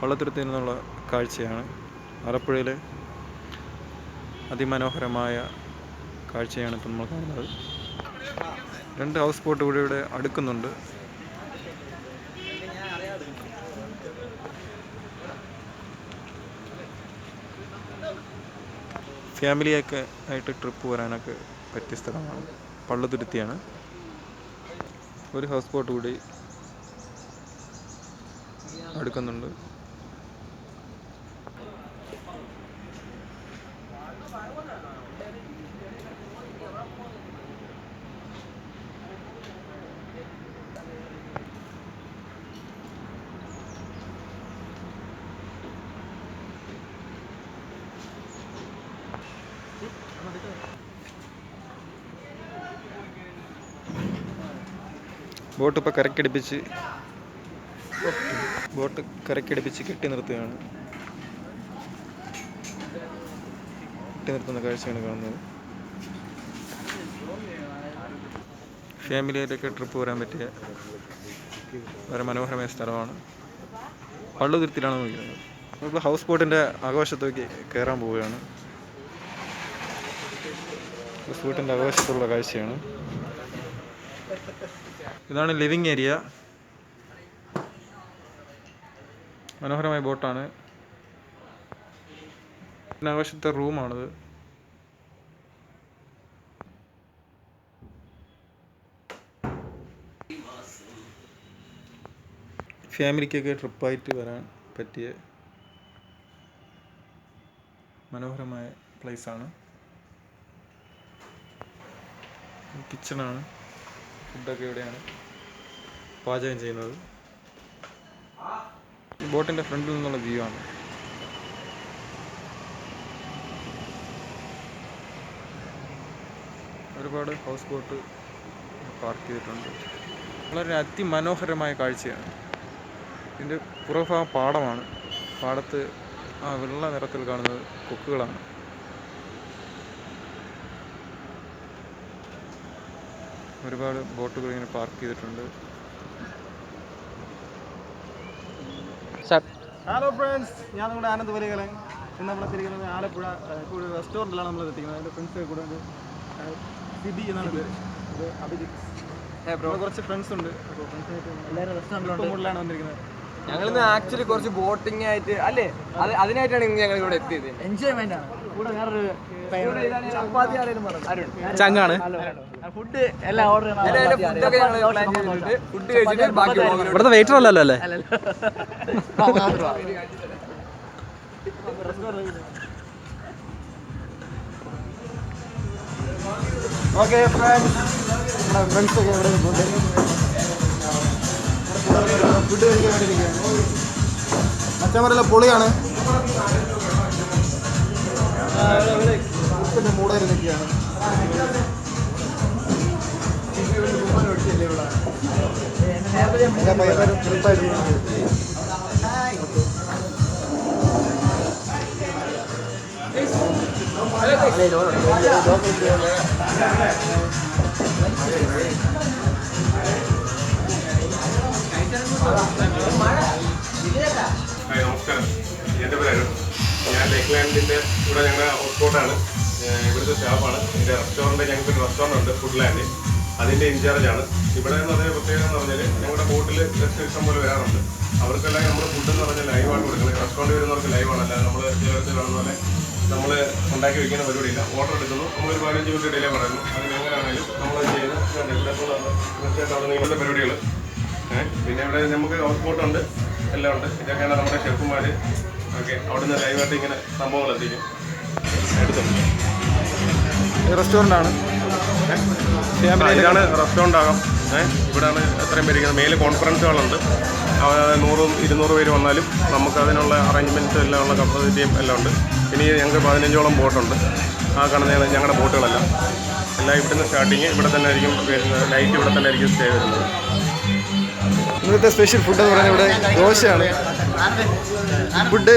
വള്ളത്തുരുത്തിൽ നിന്നുള്ള കാഴ്ചയാണ് ആലപ്പുഴയിലെ അതിമനോഹരമായ കാഴ്ചയാണ് ഇപ്പം നമ്മൾ കാണുന്നത്. രണ്ട് ഹൗസ് ബോട്ട് ഇവിടെ ഇവിടെ അടുക്കുന്നുണ്ട്. ഫാമിലിയൊക്കെ ആയിട്ട് ട്രിപ്പ് വരാനൊക്കെ പറ്റിയ സ്ഥലമാണ് പള്ളുതുരുത്തിയാണ് ഒരു ഹൗസ് ബോട്ട് കൂടി അടുക്കുന്നുണ്ട്. ബോട്ട് ഇപ്പോൾ കരക്കടിപ്പിച്ച് ബോട്ട് കരക്കടിപ്പിച്ച് കെട്ടി നിർത്തുകയാണ്. കെട്ടി നിർത്തുന്ന കാഴ്ചയാണ് കാണുന്നത്. ഫാമിലിയായിട്ടൊക്കെ ട്രിപ്പ് വരാൻ പറ്റിയ വളരെ മനോഹരമായ സ്ഥലമാണ്. പള്ളുതുരുത്തിലാണ് നോക്കുന്നത് നമ്മൾ ഹൗസ് ബോട്ടിന്റെ ആഘോഷത്തേക്ക് കയറാൻ പോവുകയാണ്. ഹൗസ് ബോട്ടിന്റെ ആഘോഷത്തുള്ള കാഴ്ചയാണ്. ഇതാണ് ലിവിങ് ഏരിയ. മനോഹരമായ ബോട്ടാണ്. ആവശ്യത്തെ റൂമാണിത്. ഫാമിലിക്കൊക്കെ ട്രിപ്പായിട്ട് വരാൻ പറ്റിയ മനോഹരമായ പ്ലേസാണ് കിച്ചണാണ് ഫുഡൊക്കെ ഇവിടെയാണ് പാചകം ചെയ്യുന്നത്. ബോട്ടിന്റെ ഫ്രണ്ടിൽ നിന്നുള്ള വ്യൂ ആണ്. ഒരുപാട് ഹൗസ് ബോട്ട് പാർക്ക് ചെയ്തിട്ടുണ്ട്. വളരെ അതിമനോഹരമായ കാഴ്ചയാണ്. ഇതിന്റെ പുറഭാഗം പാടമാണ്. പാടത്ത് ആ വെള്ള നിറത്തിൽ കാണുന്നത് കൊക്കുകളാണ്. ഒരുപാട് ബോട്ടുകൾ ഇങ്ങനെ പാർക്ക് ചെയ്തിട്ടുണ്ട്. ഹലോ ഫ്രണ്ട്സ് ഞാൻ നമ്മുടെ ആനന്ദ് വലികളെ ഇന്ന് നമ്മൾ എത്തിയിരിക്കുന്നത് ആലപ്പുഴ റെസ്റ്റോറന്റിലാണ് നമ്മൾ എത്തിക്കുന്നത്. എന്റെ ഫ്രണ്ട്സ് കൂടെ ഉണ്ട്. സിബി എന്നാണ് പേര്. അത് അഭിജിത്ത്. കുറച്ച് ഫ്രണ്ട്സ് ഉണ്ട്. അപ്പോൾ ഫ്രണ്ട്സായിട്ട് മൂഡിലാണ് വന്നിരിക്കുന്നത്. ഞങ്ങളിന്ന് ആക്ച്വലി കുറച്ച് ബോട്ടിംഗ് ആയിട്ട് അല്ലേ? അത് അതിനായിട്ടാണ് ഇന്ന് ഞങ്ങൾ ഇവിടെ എത്തിയത്. എൻജോയ്മെന്റ് ആണ്. ചങ്ങാണ്. ഫുഡ് എല്ലാം ഓർഡർ ഫുഡൊക്കെ ഞങ്ങൾ പ്ലാൻ ചെയ്തിട്ടുണ്ട്. ഫുഡ് കഴിച്ചിട്ട് ബാക്കി ഇവിടുത്തെ വെയിറ്റർ അല്ലല്ലോ അല്ലേ? ഓക്കെ ഫ്രണ്ട്സ് നമ്മുടെ ഫ്രണ്ട്സ് ഒക്കെ ഇവിടെ ഫുഡ് കഴിക്കാൻ വേണ്ടിയിരിക്കുകയാണ്. അച്ഛന്മാരെല്ലാം പൊളിയാണ്. ഫുഡിൻ്റെ മൂടയിൽ നിൽക്കുകയാണ് എല്ലാ പയ്യന്മാരും ട്രിപ്പായിട്ട് ഹായ് ലാൻഡിന്റെ ഇവിടെ ഞങ്ങളുടെ ഹോട്ട്സ്പോട്ടാണ് ഇവിടുത്തെ സ്റ്റാഫാണ് എന്റെ റെസ്റ്റോറന്റ് ഞങ്ങൾക്ക് ഒരു റെസ്റ്റോറന്റ് ഉണ്ട് ഫുഡ് ലാൻഡ് അതിന്റെ ഇൻചാർജാണ് ഇവിടെ എന്ന് പറഞ്ഞാൽ പ്രത്യേകത എന്ന് പറഞ്ഞാൽ ഞങ്ങളുടെ ബോട്ടിൽ ഗസ്റ്റ് ഇഷ്ടം പോലെ വരാറുണ്ട്. അവർക്കെല്ലാം നമ്മൾ ഫുഡ് എന്ന് പറഞ്ഞാൽ ലൈവാണ് കൊടുക്കുന്നത്. റെസ്റ്റോറന്റ് വരുന്നവർക്ക് ലൈവാണ് അല്ലാതെ നമ്മൾ ചേർത്ത് കാണുന്ന പോലെ നമ്മൾ ഉണ്ടാക്കി വയ്ക്കുന്ന പരിപാടിയില്ല. ഓർഡർ എടുക്കുന്നു. നമ്മൾ ഒരു പതിനഞ്ച് മിനിറ്റ് ഡിലേ പറയുന്നു. അതിന് എങ്ങനെയാണെങ്കിലും നമ്മൾ ചെയ്യുന്ന നിങ്ങളുടെ പരിപാടികൾ പിന്നെ ഇവിടെ നമുക്ക് ഹൗസ് ബോട്ടുണ്ട് എല്ലാം ഉണ്ട്. ഇതൊക്കെയാണ് നമ്മുടെ ഷെഫുമാർ ഓക്കെ അവിടുന്ന് ലൈവായിട്ട് ഇങ്ങനെ സംഭവങ്ങൾ എത്തിക്കും. എടുത്തു. റെസ്റ്റോറന്റ് ആണ്. ഇതാണ് റെസ്റ്റോറന്റ് ആകാം. ഇവിടെയാണ് എത്രയും പേര് ഇരിക്കുന്നത് മേലെ കോൺഫറൻസ് ഹാളുണ്ട് നൂറും ഇരുന്നൂറ് പേര് വന്നാലും നമുക്ക് അതിനുള്ള അറേഞ്ച്മെന്റ്സ് എല്ലാം ഉള്ള കപ്പാസിറ്റിയും എല്ലാം ഉണ്ട്. ഇനി ഞങ്ങൾക്ക് പതിനഞ്ചോളം ബോട്ടുണ്ട് ആ കാണുന്ന ഞങ്ങളുടെ ബോട്ടുകളെല്ലാം എല്ലാം ഇവിടുന്ന് സ്റ്റാർട്ടിങ് ഇവിടെ തന്നെ ആയിരിക്കും വരുന്നത് നൈറ്റ് ഇവിടെ തന്നെ ആയിരിക്കും സ്റ്റേ വരുന്നത്. ഇന്നത്തെ സ്പെഷ്യൽ ഫുഡ് എന്ന് പറയുന്നത് ഇവിടെ ദോശയാണ്. ഫുഡ്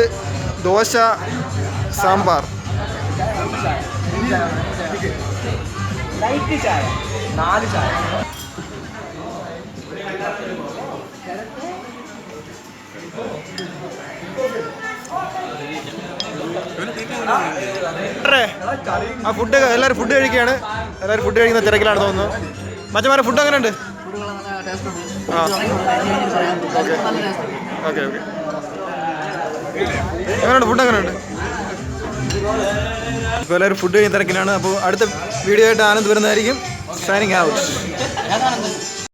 ദോശ സാമ്പാർ. ലൈറ്റ് ചായ നാല് ചായ. ആ ഫുഡ് എല്ലാവരും ഫുഡ് കഴിക്കുകയാണ്. എല്ലാവരും ഫുഡ് കഴിക്കുന്ന തിരക്കിലാണ് തോന്നുന്നു. മച്ചമാരെ ഫുഡ് എങ്ങനെയുണ്ട്? ആ. Okay okay okay. എങ്ങനെയുണ്ട്? ഫുഡ് എങ്ങനെയുണ്ട്? ഇപ്പോൾ എല്ലാവരും ഫുഡ് കഴിഞ്ഞ തിരക്കിലാണ്. അപ്പോൾ അടുത്ത വീഡിയോ ആയിട്ട് ആനന്ദ് വരുന്നതായിരിക്കും. Signing out